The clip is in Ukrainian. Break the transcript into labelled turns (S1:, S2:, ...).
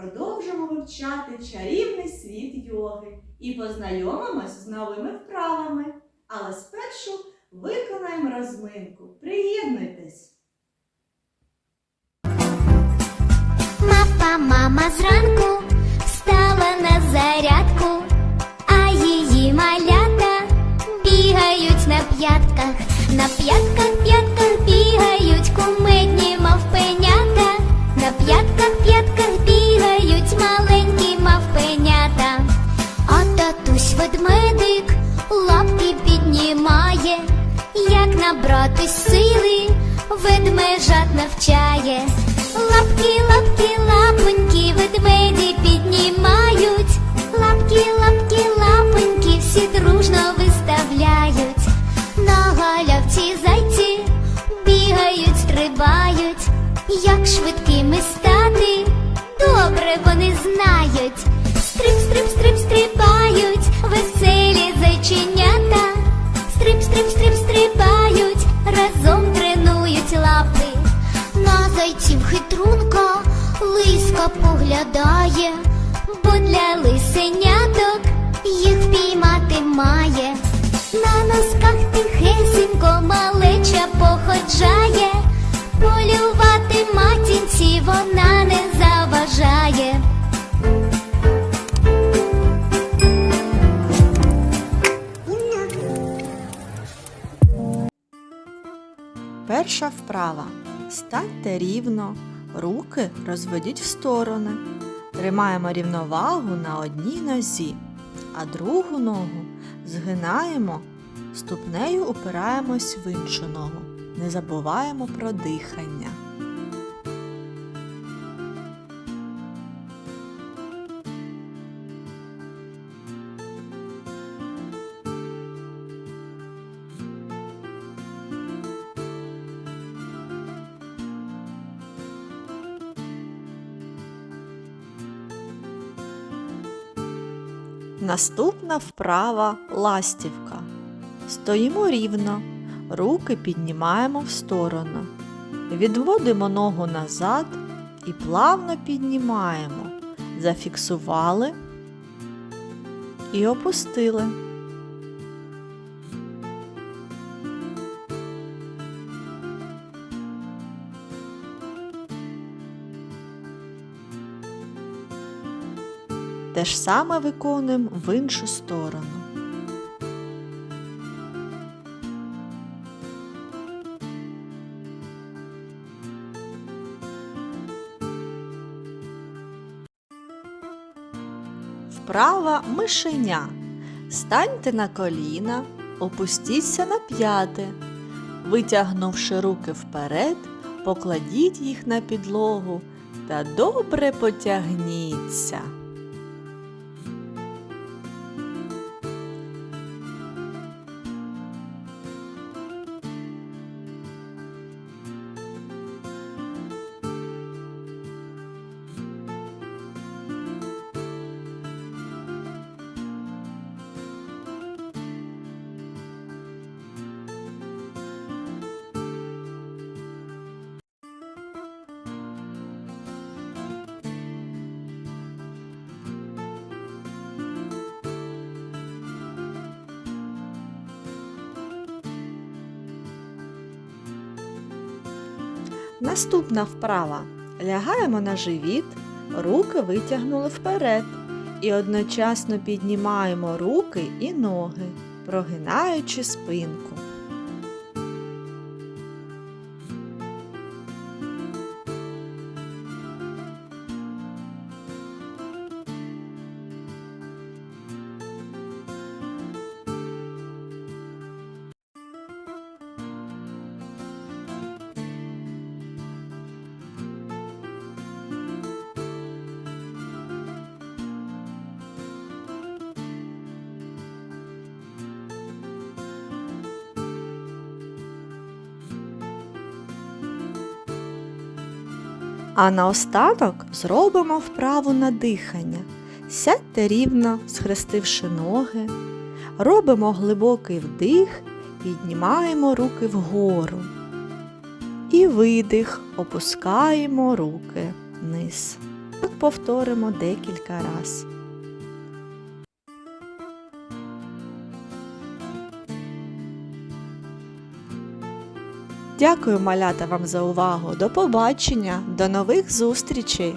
S1: продовжимо вивчати чарівний світ йоги і познайомимось з новими вправами. Але спершу виконаємо розминку. Приєднуйтесь!
S2: Мапа, мама зранку встала на зарядку, а її малята бігають на п'ятках, на п'ятках, набрати сили, ведмежат навчає. Лапки, лапки, лапоньки, ведмеді піднімають. Лапки, лапки, лапоньки, всі дружно виставляють. На галявці зайці бігають, стрибають. Як швидкими стати, добре вони знають. Стрип, стрип, стрип, стрибають, лиска поглядає, бо для лисеняток їх впіймати має. На носках тихесенько малеча походжає, полювати матінці вона не заважає.
S3: Перша вправа. Станьте рівно, руки розведіть в сторони. Тримаємо рівновагу на одній нозі, а другу ногу згинаємо, ступнею упираємось в іншу ногу. Не забуваємо про дихання. Наступна вправа ластівка. Стоїмо рівно, руки піднімаємо в сторону. Відводимо ногу назад і плавно піднімаємо. Зафіксували і опустили. Те ж саме виконуємо в іншу сторону. Вправа мишеня. Станьте на коліна, опустіться на п'яти. Витягнувши руки вперед, покладіть їх на підлогу та добре потягніться. Наступна вправа. Лягаємо на живіт, руки витягнули вперед і одночасно піднімаємо руки і ноги, прогинаючи спинку. А наостанок зробимо вправу на дихання. Сядьте рівно, схрестивши ноги. Робимо глибокий вдих, піднімаємо руки вгору. І видих, опускаємо руки вниз. Так повторимо декілька разів. Дякую, малята, вам за увагу. До побачення, до нових зустрічей!